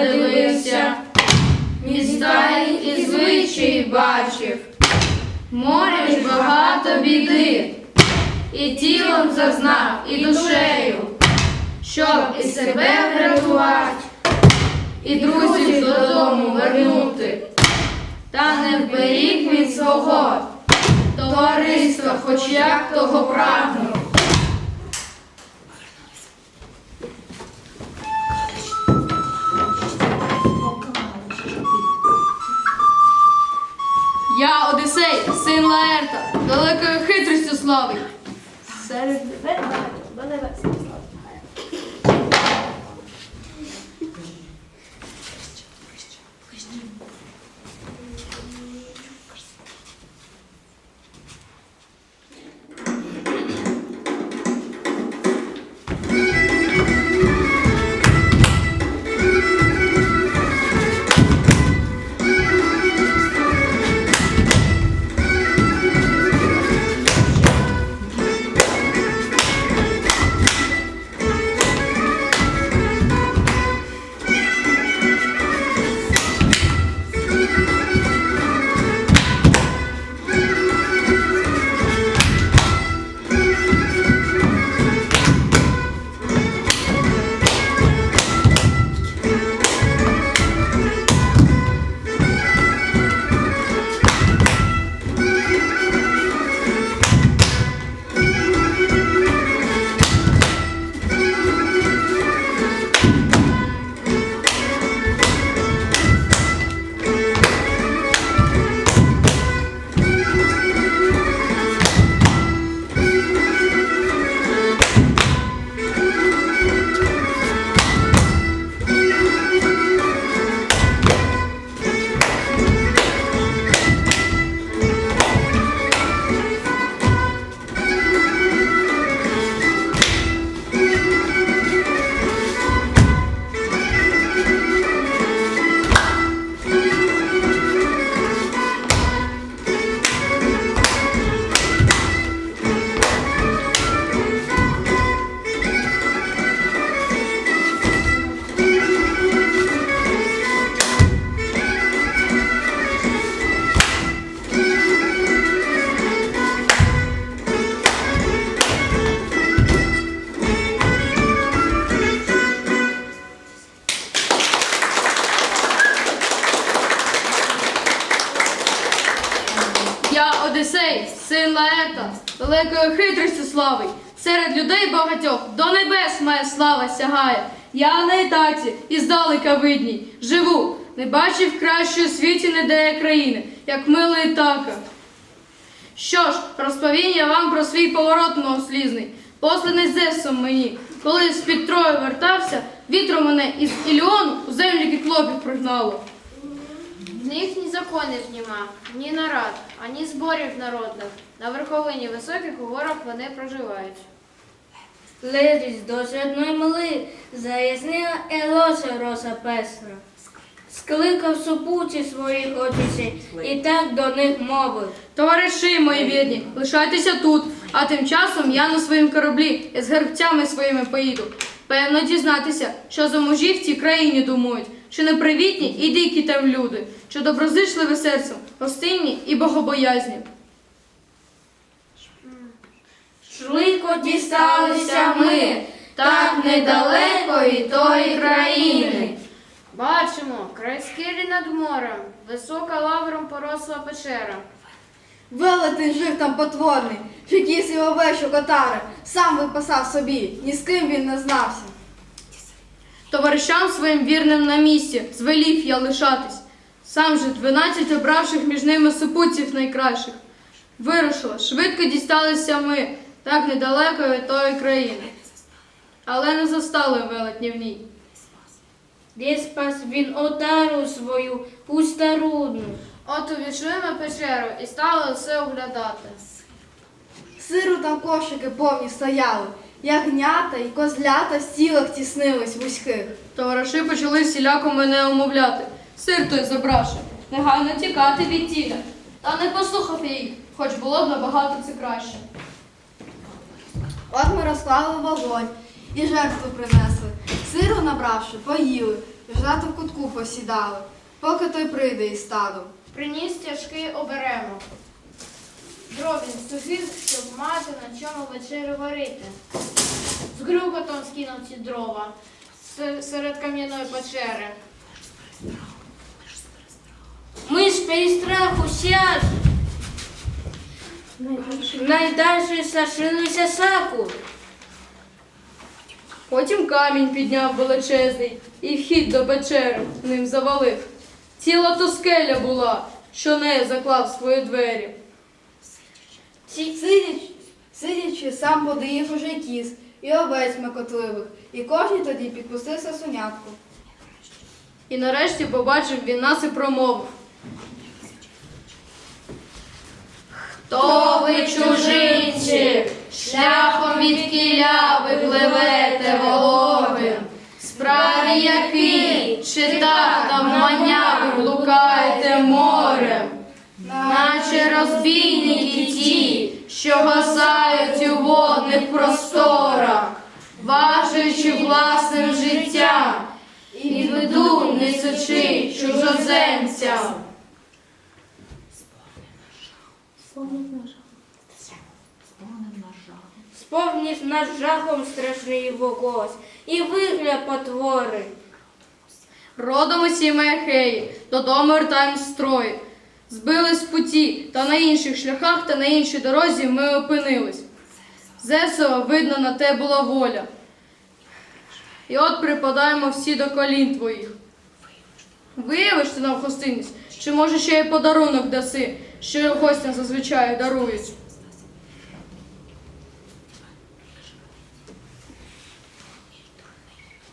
надивився, міста і звичаї бачив, море ж багато біди, і тілом зазнав, і душею, щоб і себе врятувати, і друзів додому вернути. Та не вберіг від свого товариства, хоч як того прагнув. Я Одисей, син Лаерта, далекою хитрістю слави. Серед небес, до небес далекою хитрістю слави. Серед людей багатьох до небес моя слава сягає. Я на етаці і здалека видній. Живу, не бачив кращої у світі ніде країни, як мила Ітака. Що ж, розповім я вам про свій поворот многослізний, посланий Зевсом мені. Коли з-під Трою вертався, вітром мене із Іліону у землі кіклопів пригнало. Них ні законів нема, ні нарад, ані зборів народних. На верховині високих у горах вони проживають. Ледись до одної мили, заяснила Елоса роса песна. Скликав супуці своїх одісей і так до них мовив. Товариші мої бідні, лишайтеся тут, а тим часом я на своїм кораблі із гербцями своїми поїду. Певно дізнатися, що за мужі в цій країні думають, чи непривітні і дикі там люди, чи доброзичливі серцем, гостинні і богобоязні. Швидко дісталися ми, так недалеко і тої країни. Бачимо, край скелі над морем, висока лавром поросла печера. Велетень жив там потворний, фікіс і овечу катари, сам випасав собі, ні з ким він не знався. Товаришам своїм вірним на місці, звелів я лишатись. Сам же дванадцять обравших між ними супутців найкращих. Вирушила, швидко дісталися ми, так недалеко від тої країни. Але не застали велетні в ній. Де спас він отару свою пустарудну. От увійшли ми в печеру і стали все оглядати. Сиру там кошики повні стояли, ягнята і козлята в стілах тіснились вузьких. Товариші почали всіляко мене умовляти. Сир той забравши, негайно тікати від тіля. Та не послухати їх, хоч було б набагато це краще. От ми розклали вогонь і жертву принесли. Сиру набравши, поїли, ждати в кутку посідали, поки той прийде із стадом. Приніс тяжкий оберемо. Дровін сухих, щоб мати на чому вечерю варити. З грюкотом скинув ці дрова серед кам'яної печери. Перестраху сяж. Найдальше сашилися саку. Потім камінь підняв величезний і вхід до печери ним завалив. Ціла то скеля була, що нею заклав свої двері. Сидячи, сидячи, сам подоїв уже кіз і овець мекотливих, і кожній тоді підпустився сонятку. І нарешті побачив він нас і промовив. Хто ви чужинці, шляхом від кіля ви пливете вологим, справі який, чи так там маня ви блукаєте морем, наче розбійники ті, що гасають у водних просторах, важуючи власним життям і веду несучи чужоземцям. Сповніш наш жахом страшний його голос і вигляд потвори. Родом усі ми Ахеї, додому вертаємо строї. Збились в путі, та на інших шляхах та на іншій дорозі ми опинились. Зевсова, видно, на те була воля. І от припадаємо всі до колін твоїх. Виявиш ти нам гостинність, чи може ще й подарунок даси, що гостям зазвичай дарують.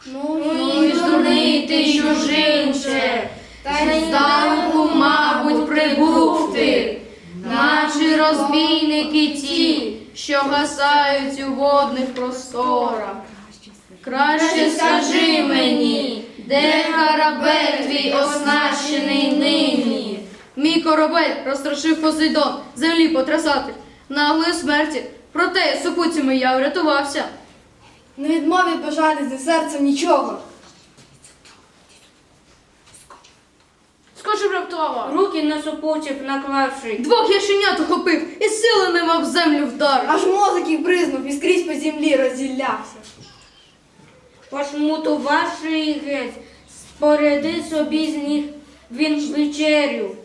Ну і ж дурний ти чужинче, та й здалеку, мабуть, прибув ти, наче розбійники ті, що гасають у водних просторах. Краще скажи мені, де корабель твій оснащений нині? Мій корабель розстрашив Посейдон, землі потрясати, наглої смерті. Проте супутцями я врятувався. Не відмові бажати зі серцем нічого. Скочив раптово. Руки на супочок наклавши. Двох яшенят ухопив і сили нема в землю вдарив. Аж мозок їх бризнув і скрізь по землі розділявся. Пошмутувавши геть, споряди собі з них він вечерю.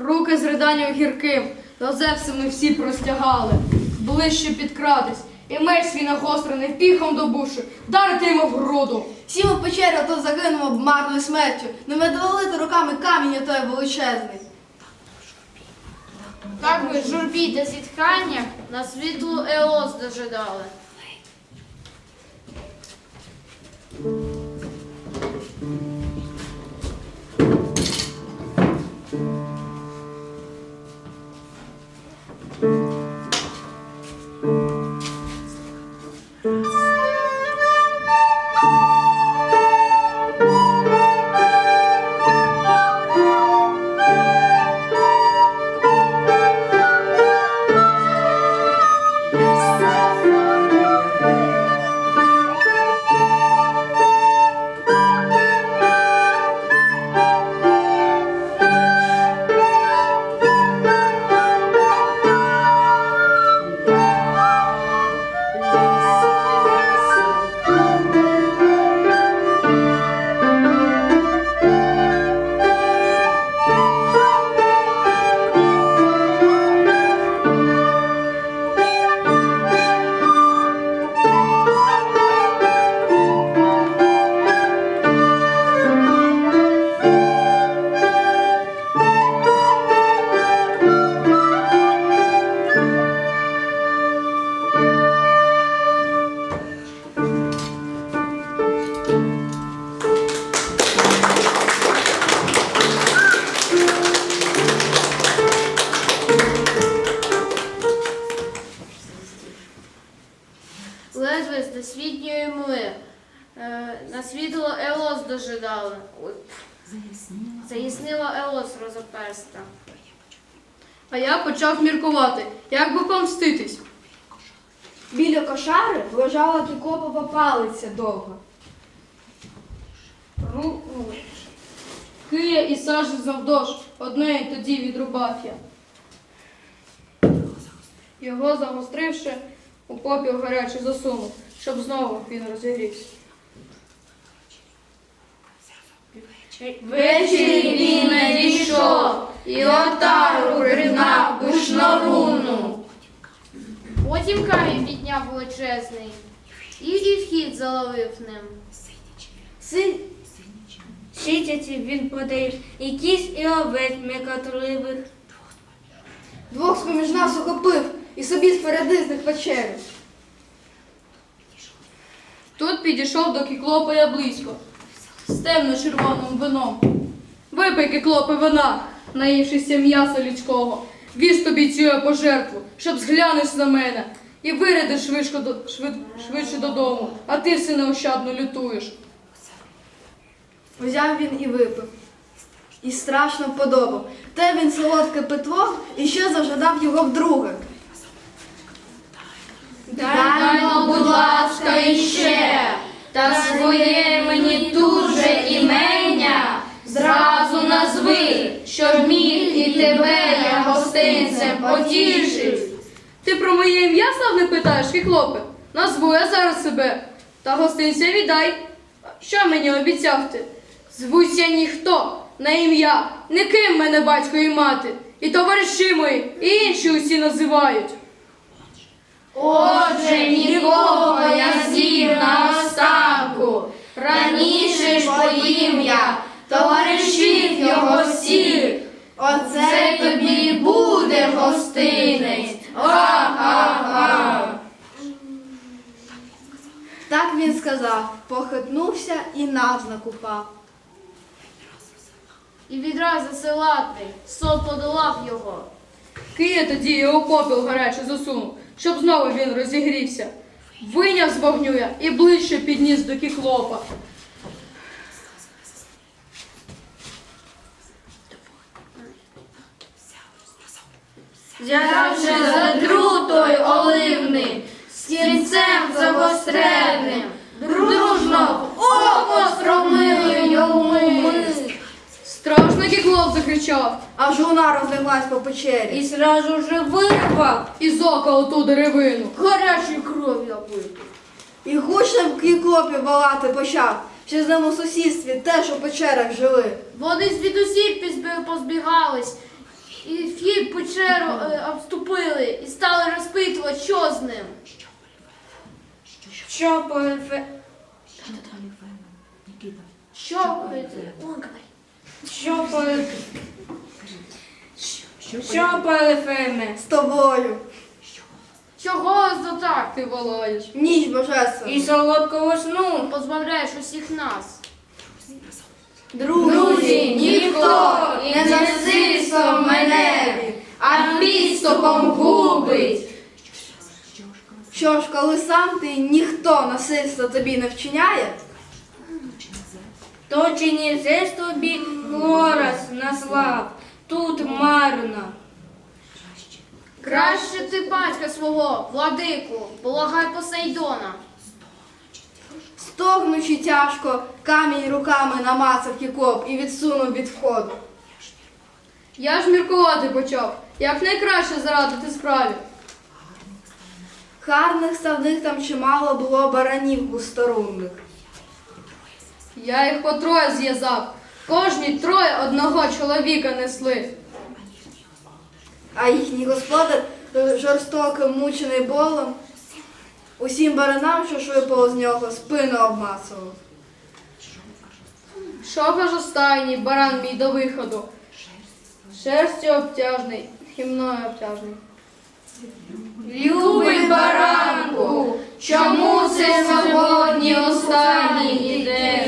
Руки з риданням гірким, до Зевса ми всі простягали, ближче підкрадись, і меч свій нагострений піхом до буші, вдарити йому в груду. Всі ми в печері ото загинемо б марною смертю, не медволити руками камінь той величезний. Так би журбі та зітхання на світлу Еос дожидали. Ледве з досвітньої мли. Е, на світло Еос дожидали. Заяснила Еос розоперста. А я почав міркувати, як би помститись. Біля кошари лежала кікопова палиця довга. Ру... Кия і сажі завдовж, однеї тоді відрубав я. Його загостривши, у попіл гарячий засунув, щоб знову він розігрівся. Ввечері він надійшов, і отару пригнав у шноруну. Потім камінь підняв величезний і, і вхід заловив ним. Си... Сітяці він подає і кісь, і овець мекотливих. Двох з-поміж нас ухопив і собі з передизних вечерю. Тут підійшов до кіклопа близько, з темно-червоним вином. Випий кіклопи вина, наївшися м'яса людського, віз тобі цю пожертву, щоб зглянеш на мене і вирядиш швидко до, швид, швидше додому, а ти все неощадно лютуєш. Взяв він і випив. І страшно вподобав. Те він солодке питво і ще зажадав його вдруге. Дай, но, будь ласка, іще, та своє мені тут же імення зразу назви, щоб міг і тебе я гостинцем потішив. Ти про моє ім'я сам не питаєш, кіклопе? Назву я зараз себе. Та гостинця віддай. Що мені обіцяв ти? Звуся ніхто, на ім'я, никим мене батько і мати. І товариші мої, і інші усі називають. Отже, нікого я з'їв на останку, раніше ж по ім'я, товаришів його всіх. Оце тобі і буде гостинець. Га-га-га. так він сказав, похитнувся і навзнак упав. І відразу засилати, сон подолав його. Кия тоді його попіл гарячий засунув, щоб знову він розігрівся. Виняв з вогню я і ближче підніс до кіклопа. Взявши за друтой оливний, з кінцем загостреним, дружно око стромили йому Страшно закричав, Аж луна розляглась по печері. І сразу же вирвав. і з ока оту деревину. Гарячою кров'ю облиту. І гучно в кіклопі волати почав. Ще з ним у сусідстві теж у печерах жили. Вони звідусіль пізбі- позбігались, і вхід печеру е, обступили і стали розпитувати, що з ним. Що по ефе... Що? е, Он говорить. Що ефе... Що ефеме? З тобою. Чого за так? Ти волаєш. Ніч божественна. І солодкого сну. Позбавляєш усіх нас. Друзі, ніхто не насильством мене, а підступом губить. Що ж, коли сам ти ніхто насильства тобі не вчиняє, То чи не же тобі Горас наслав, тут марно. Краще ти батька свого, владику, полагай Посейдона. стогнучи тяжко, камінь руками намацав кікоп і відсунув від входу. Я ж міркувати почав, як найкраще зарадити справі. Гарних ставних там чимало було баранів густорунних. Я їх по троє зв'язав. Кожні троє одного чоловіка несли. А їхній господар, е, жорстоко мучений болем, усім баранам, що йшли повз нього, спину обмацував. Шов аж останній, баран мій до виходу. Шерстю обтяжний, хімною обтяжний. Любий баранку, чому це сьогодні останній ідеш?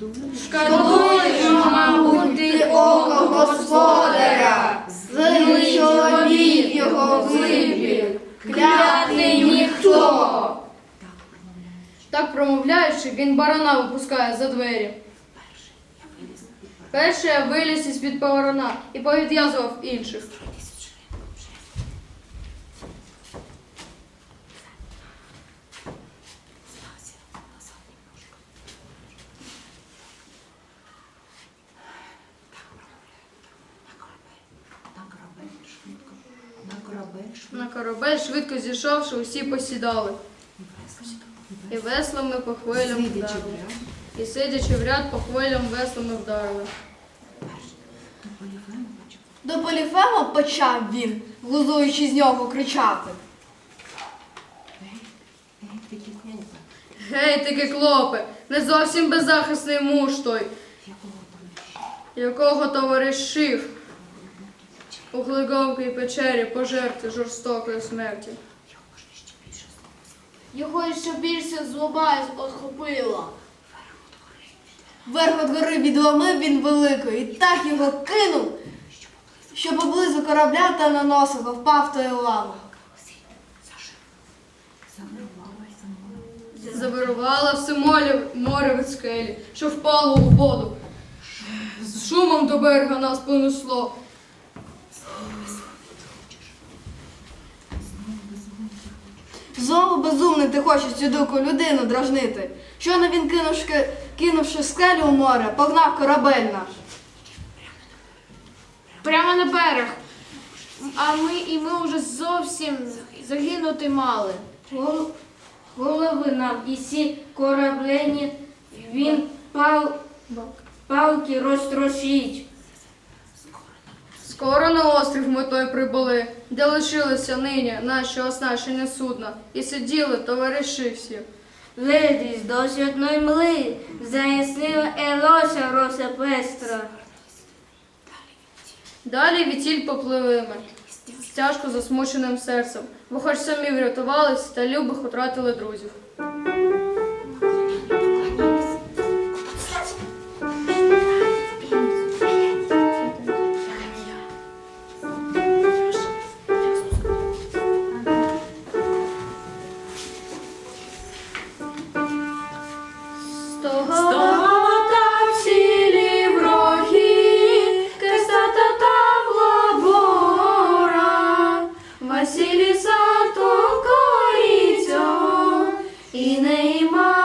Шкодуй, що, мабуть, ти око господаря, злий чоловік його вибір, клятий ніхто. Так промовляючи, він барана випускає за двері. Перше я виліз із-під поворона і повідв'язував інших. На корабель, швидко зійшовши, усі посідали. І веслами по хвилям вдарили. І сидячи в ряд, по хвилям веслами вдарили. До Поліфема почав він, глузуючи з нього кричати. Гей, таки клопе, не зовсім беззахисний муж той, якого товаришив у глибокій печері пожерти жорстокої смерті. Його ще більше злоба охопила. Верх от гори відломив він великий, і так його кинув, що поблизу корабля та на носика впав той уламок. Завирувало все море, море від скелі, що впало у воду. З шумом до берега нас понесло. Знову безумний ти хочеш цю дику людину дражнити. Щойно він кинувши, кинувши скелю у море, погнав корабель наш. Прямо на берег. А ми і ми вже зовсім загинути мали. Гол- Голови нам і сі кораблені, він пал, палки розтрощить. Скоро на острів ми той прибули, де лишилися нині наші оснащені судна, і сиділи товариші всі. Ледись до святної мли, заяснила Елося роса пестра. Далі вітіль попливли ми, з тяжко засмученим серцем, бо хоч самі врятувались, та любих втратили друзів. ліса толкається, і нейма.